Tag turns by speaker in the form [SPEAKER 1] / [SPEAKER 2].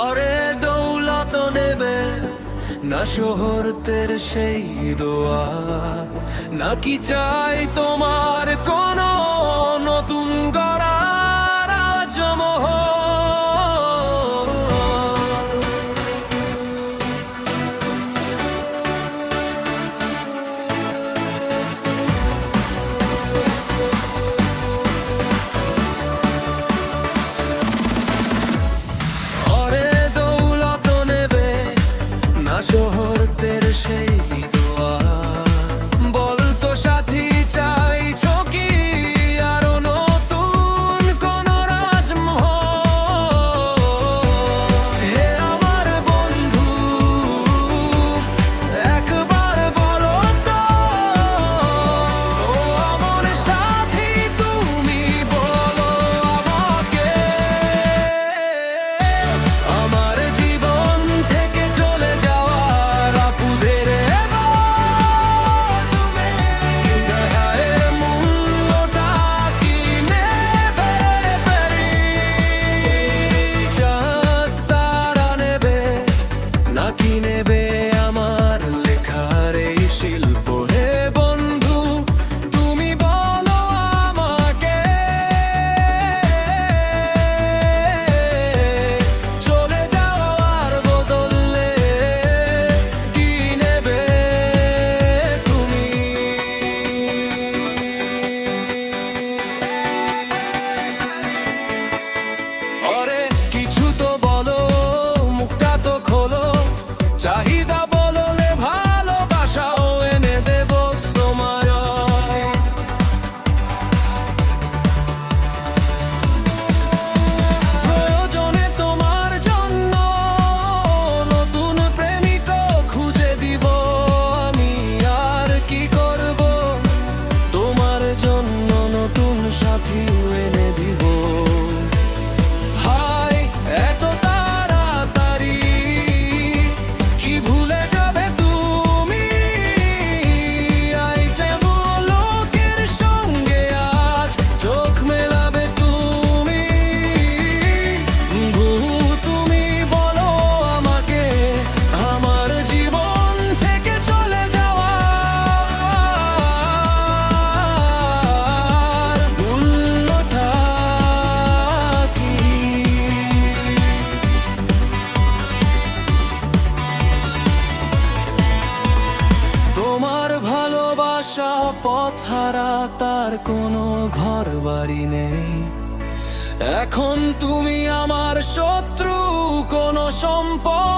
[SPEAKER 1] অরে দৌলত নেবে না শহরতের সেই দোয়া। নাকি চাই তোমার কোনো শহরতের সেই আশা পথারা তার কোনো ঘর বাড়ি নেই। এখন তুমি আমার শত্রু কোনো সম্পদ